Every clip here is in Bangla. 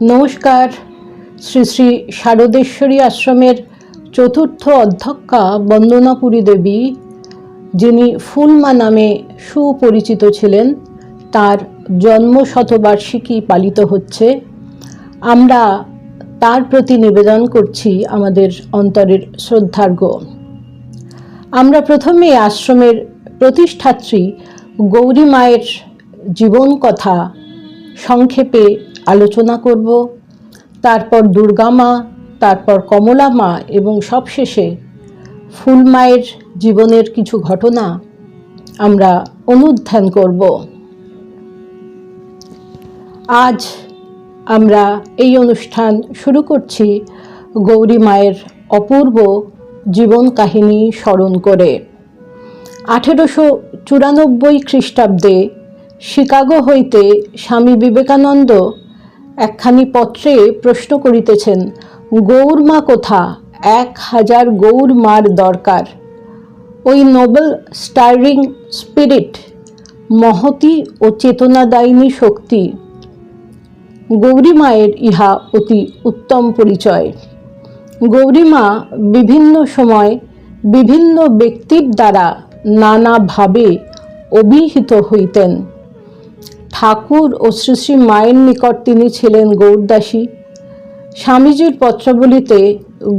নমস্কার। শ্রী শ্রী শারদেশ্বরী আশ্রমের চতুর্থ অধ্যক্ষা বন্দনাপুরী দেবী, যিনি ফুলমা নামে সুপরিচিত ছিলেন, তার জন্ম শতবার্ষিকী পালিত হচ্ছে। আমরা তার প্রতি নিবেদন করছি আমাদের অন্তরের শ্রদ্ধার্ঘ। আমরা প্রথমে আশ্রমের প্রতিষ্ঠাত্রী গৌরী মায়ের জীবন কথা সংক্ষেপে আলোচনা করব, তারপর দুর্গা মা, তারপর কমলা মা এবং সবশেষে ফুল মায়ের জীবনের কিছু ঘটনা আমরা অনুধ্যান করব। আজ আমরা এই অনুষ্ঠান শুরু করছি গৌরী মায়ের অপূর্ব জীবন কাহিনী স্মরণ করে। আঠেরোশো চুরানব্বই খ্রিস্টাব্দে শিকাগো হইতে স্বামী বিবেকানন্দ একখানি পত্রে প্রশ্ন করিতেছেন গৌরমা কোথা? এক হাজার গৌর মার দরকার। ওই নোবেল স্টারিং স্পিরিট মহতি ও চেতনাদায়িনী শক্তি। গৌরীমায়ের ইহা অতি উত্তম পরিচয়। গৌরীমা বিভিন্ন সময় বিভিন্ন ব্যক্তির দ্বারা নানাভাবে অভিহিত হইতেন। ঠাকুর ও শ্রী শ্রী মায়ের নিকট তিনি ছিলেন গৌরদাসী। স্বামীজির পত্রাবলিতে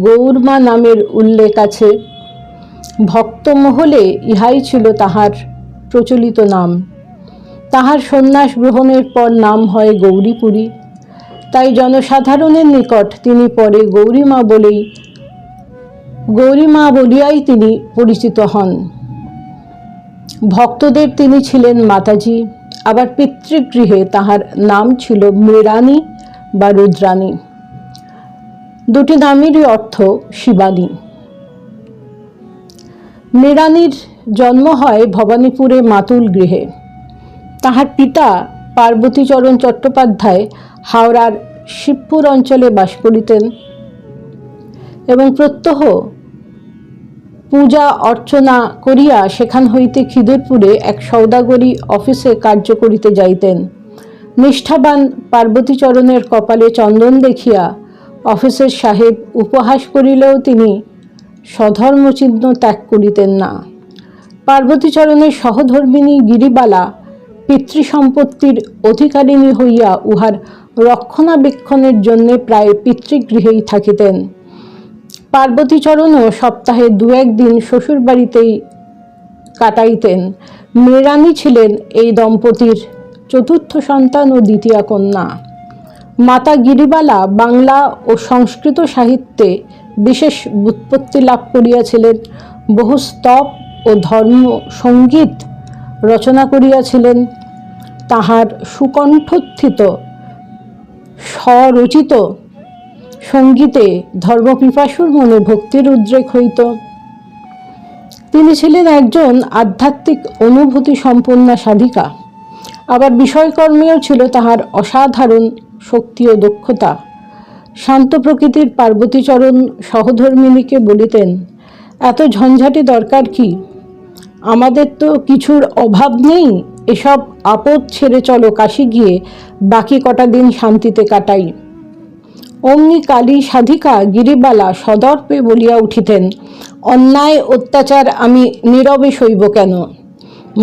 গৌরমা নামের উল্লেখ আছে ভক্তমহলে ইহাই ছিল তাহার প্রচলিত নাম। তাহার সন্ন্যাস গ্রহণের পর নাম হয় গৌরীপুরী। তাই জনসাধারণের নিকট তিনি পরে গৌরীমা বলেই, গৌরীমা বলিয়াই তিনি পরিচিত হন। ভক্তদের তিনি ছিলেন মাতাজি। আবার পিতৃগৃহে তাহার নাম ছিল মৃণানী বা রুদ্রাণী। দুটি নামেরই অর্থ শিবানী। মৃণানীর জন্ম হয় ভবানীপুরে মাতুল গৃহে। তাহার পিতা পার্বতীচরণ চট্টোপাধ্যায় হাওড়ার শিবপুর অঞ্চলে বাস করিতেন এবং প্রত্যহ পূজা অর্চনা করিয়া সেখান হইতে খিদিরপুরে এক সৌদাগরী অফিসে কার্য করিতে যাইতেন। নিষ্ঠাবান পার্বতীচরণের কপালে চন্দন দেখিয়া অফিসের সাহেব উপহাস করিলেও তিনি স্বধর্মচিহ্ন ত্যাগ করিতেন না। পার্বতীচরণের সহধর্মিনী গিরিবালা পিতৃসম্পত্তির অধিকারিণী হইয়া উহার রক্ষণাবেক্ষণের জন্যে প্রায় পিতৃগৃহেই থাকিতেন। পার্বতীচরণও সপ্তাহে দু একদিন শ্বশুর বাড়িতেই কাটাইতেন। মৃণানী ছিলেন এই দম্পতির চতুর্থ সন্তান ও দ্বিতীয় কন্যা। মাতা গিরিবালা বাংলা ও সংস্কৃত সাহিত্যে বিশেষ ব্যুৎপত্তি লাভ করিয়াছিলেন। বহু স্তব ও ধর্ম সংগীত রচনা করিয়াছিলেন। তাহার সুকণ্ঠোত্থিত স্বরচিত সঙ্গীতে ধর্মপিপাসুর মনে ভক্তির উদ্রেক হইত তিনি ছিলেন একজন আধ্যাত্মিক অনুভূতি সম্পন্না সাধিকা। আবার বিষয়কর্মেও ছিল তাহার অসাধারণ শক্তি ও দক্ষতা। শান্ত প্রকৃতির পার্বতীচরণ সহধর্মিনীকে বলিতেন, এত ঝঞ্ঝাটি দরকার কি? আমাদের তো কিছুর অভাব নেই, এসব আপদ ছেড়ে চলো কাশি গিয়ে বাকি কটা দিন শান্তিতে কাটাই। অমনি কালী সাধিকা গিরিবালা সদর্পে বলিয়া উঠিতেন, অন্যায় অত্যাচার আমি নীরবে সইব কেন?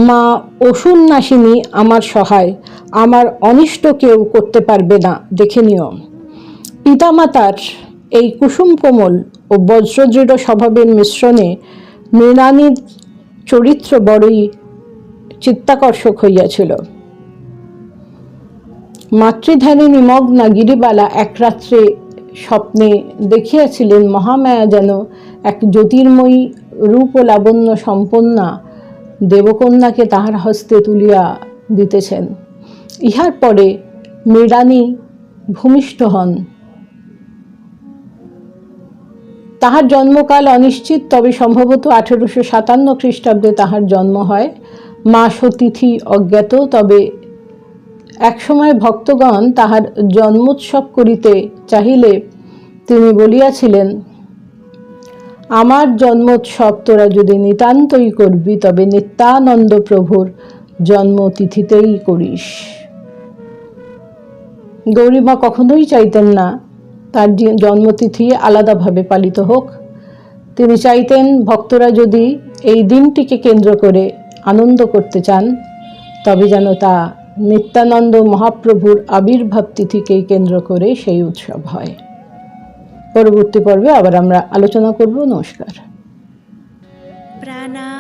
মা অসুর নাসিনী আমার সহায়, আমার অনিষ্ট কেউ করতে পারবে না, দেখে নিও। পিতামাতার এই কুসুম কোমল ও বজ্রদৃঢ় স্বভাবের মিশ্রণে মৃণানীর চরিত্র বড়ই চিত্তাকর্ষক হইয়াছিল। মাতৃধ্যানে নিমগ্না গিরিবালা এক রাত্রে স্বপ্নে দেখিয়াছিলেন, মহামায়া যেন এক জ্যোতির্ময়ী রূপ ও লাবণ্য সম্পন্না দেবকন্যাকে তাহার হস্তে তুলিয়া দিতেছেন। ইহার পরে মৃণানী ভূমিষ্ঠ হন। তাহার জন্মকাল অনিশ্চিত, তবে সম্ভবত আঠেরোশো সাতান্ন খ্রিস্টাব্দে তাহার জন্ম হয়। মাস ও তিথি অজ্ঞাত, তবে একসময় ভক্তগণ তাহার জন্মোৎসব করিতে চাহিলে তিনি বলিয়াছিলেন, আমার জন্মোৎসব তোরা যদি নিতান্তই করবি, তবে নিত্যানন্দ প্রভুর জন্মতিথিতেই করিস। গৌরীমা কখনোই চাইতেন না, তার জন্মতিথি আলাদাভাবে পালিত হোক। তিনি চাইতেন ভক্তরা যদি এই দিনটিকে কেন্দ্র করে আনন্দ করতে চান, তবে যেন তা নিত্যানন্দ মহাপ্রভুর আবির্ভাব তিথিকেই কেন্দ্র করে সেই উৎসব হয়। পরবর্তী পর্বে আবার আমরা আলোচনা করব। নমস্কার। প্রাণা